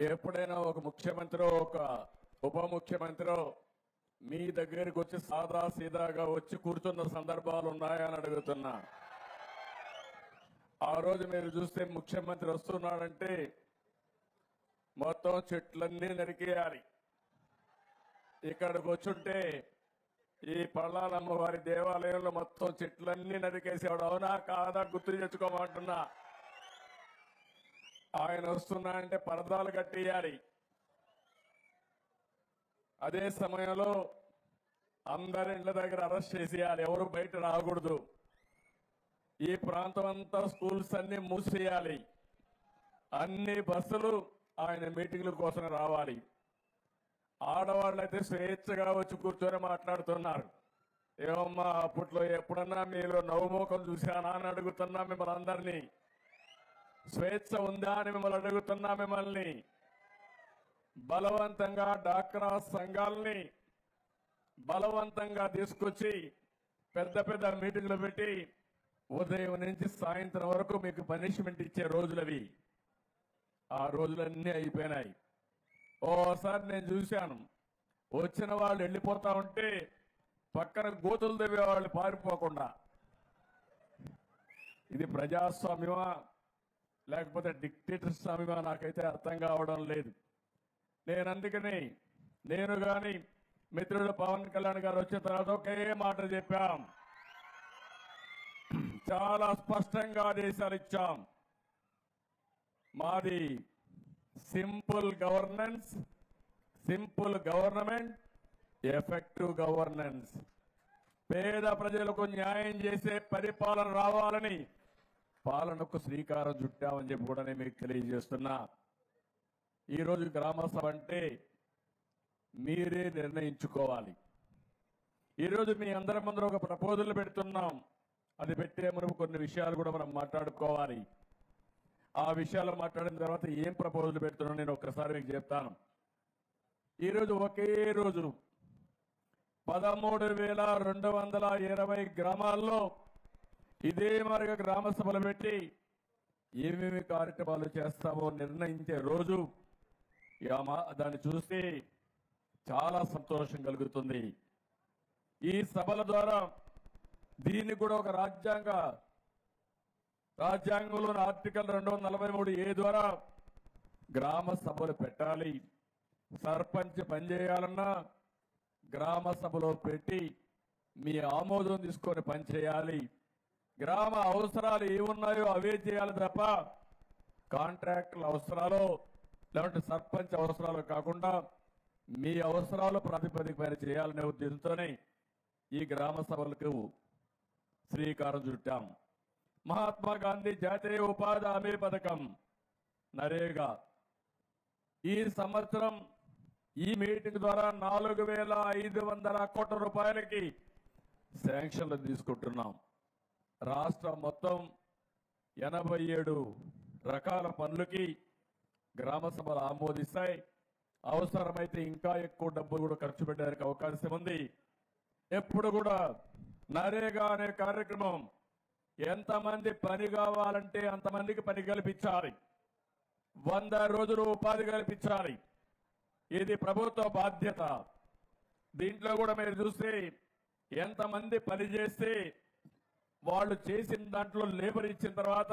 ఎప్పుడైనా ఒక ముఖ్యమంత్రి ఒక ఉప ముఖ్యమంత్రి మీ దగ్గరికి వచ్చి సాదా సీదాగా వచ్చి కూర్చున్న సందర్భాలు ఉన్నాయని అడుగుతున్నా. ఆ రోజు మీరు చూస్తే ముఖ్యమంత్రి వస్తున్నాడంటే మొత్తం చెట్లన్నీ నరికేయాలి. ఇక్కడికి వచ్చుంటే ఈ పళ్ళాలమ్మ వారి దేవాలయంలో మొత్తం చెట్లన్నీ నరికేసేవాడు. అవునా కాదా? గుర్తు తెచ్చుకోమంటున్నా ఆయన వస్తున్నా అంటే పరదాలు కట్టేయాలి. అదే సమయంలో అందరి ఇళ్ళ దగ్గర అరెస్ట్ చేసేయాలి. ఎవరు బయట రాకూడదు. ఈ ప్రాంతం అంతా స్కూల్స్ అన్ని మూసేయాలి. అన్ని బస్సులు ఆయన మీటింగ్ల కోసం రావాలి. ఆడవాళ్ళు అయితే స్వేచ్ఛగా వచ్చి కూర్చొని మాట్లాడుతున్నారు. ఏమమ్మా అప్పట్లో ఎప్పుడన్నా మీలో నవ్వుమోకం చూశానా అని అడుగుతున్నా మిమ్మల్ని అందరినీ. స్వేచ్ఛ ఉందా అని మిమ్మల్ని అడుగుతున్నా మిమ్మల్ని. బలవంతంగా డాక్రా సంఘాలని బలవంతంగా తీసుకొచ్చి పెద్ద పెద్ద మీటింగ్లు పెట్టి ఉదయం నుంచి సాయంత్రం వరకు మీకు పనిష్మెంట్ ఇచ్చే రోజులవి. ఆ రోజులన్నీ అయిపోయినాయి. ఓసారి నేను చూశాను. వచ్చిన వాళ్ళు వెళ్ళిపోతా ఉంటే పక్కన గోతులు తవ్వే వాళ్ళు పారిపోకుండా. ఇది ప్రజాస్వామ్యమా? లేకపోతే డిక్టేటర్ స్వామిగా నాకైతే అర్థం కావడం లేదు. నేను అందుకని నేను కానీ మిత్రుడు పవన్ కళ్యాణ్ గారు వచ్చిన తర్వాత ఒకే మాట చెప్పాం. చాలా స్పష్టంగా ఆదేశాలు ఇచ్చాం. మాది simple governance simple government effective governance. పేద ప్రజలకు న్యాయం చేసే పరిపాలన రావాలని పాలనకు శ్రీకారం చుట్టామని చెప్పి కూడా నేను మీకు తెలియజేస్తున్నా. ఈరోజు గ్రామ అంటే మీరే నిర్ణయించుకోవాలి. ఈరోజు మీ అందరి ముందర ఒక ప్రపోజల్ పెడుతున్నాం. అది పెట్టే మనకు కొన్ని విషయాలు కూడా మనం మాట్లాడుకోవాలి. ఆ విషయాలు మాట్లాడిన తర్వాత ఏం ప్రపోజల్ పెడుతున్నాం నేను ఒక్కసారి మీకు చెప్తాను. ఈరోజు ఒకే రోజు పదమూడు వేల రెండు వందల ఇరవై గ్రామాల్లో ఇదే మరిగ గ్రామ సభలు పెట్టి ఏమేమి కార్యక్రమాలు చేస్తామో నిర్ణయించే రోజు దాన్ని చూస్తే చాలా సంతోషం కలుగుతుంది. ఈ సభల ద్వారా దీన్ని కూడా ఒక రాజ్యాంగ రాజ్యాంగంలోని ఆర్టికల్ రెండు వందల నలభై మూడు ఏ ద్వారా గ్రామ సభలు పెట్టాలి. సర్పంచ్ పనిచేయాలన్నా గ్రామ సభలో పెట్టి మీ ఆమోదం తీసుకొని పనిచేయాలి గ్రామ అవసరాలు ఏమున్నాయో అవే చేయాలి తప్ప కాంట్రాక్టుల అవసరాలు లేకుంటే సర్పంచ్ అవసరాలు కాకుండా మీ అవసరాలు ప్రాతిపదిక పైన చేయాలనే ఉద్దేశంతోనే ఈ గ్రామ సభలకు శ్రీకారం చుట్టాం. మహాత్మా గాంధీ జాతీయ ఉపాధి హామీ పథకం నరేగా. ఈ సంవత్సరం ఈ మీటింగ్ ద్వారా నాలుగు వేల ఐదు వందల కోట్ల రూపాయలకి శాంక్షన్లు తీసుకుంటున్నాం. రాష్ట్రం మొత్తం ఎనభై ఏడు రకాల పనులకి గ్రామ సభలు ఆమోదిస్తాయి. అవసరమైతే ఇంకా ఎక్కువ డబ్బులు కూడా ఖర్చు పెట్టడానికి అవకాశం ఉంది. ఎప్పుడు కూడా నరేగా అనే కార్యక్రమం ఎంతమంది పని కావాలంటే అంతమందికి పని కల్పించాలి. వంద రోజులు ఉపాధి కల్పించాలి. ఇది ప్రభుత్వ బాధ్యత. దీంట్లో కూడా మీరు చూస్తే ఎంతమంది పని చేస్తే వాళ్ళు చేసిన దాంట్లో లేబర్ ఇచ్చిన తర్వాత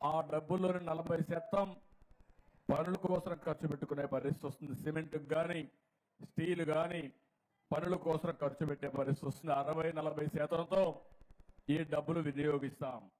ఆ డబ్బుల్లోని నలభై శాతం పనుల కోసం ఖర్చు పెట్టుకునే పరిస్థితి వస్తుంది. సిమెంట్ కానీ స్టీల్ కానీ పనుల కోసం ఖర్చు పెట్టే పరిస్థితి వస్తుంది. అరవై నలభై శాతంతో ఈ డబ్బులు వినియోగిస్తాం.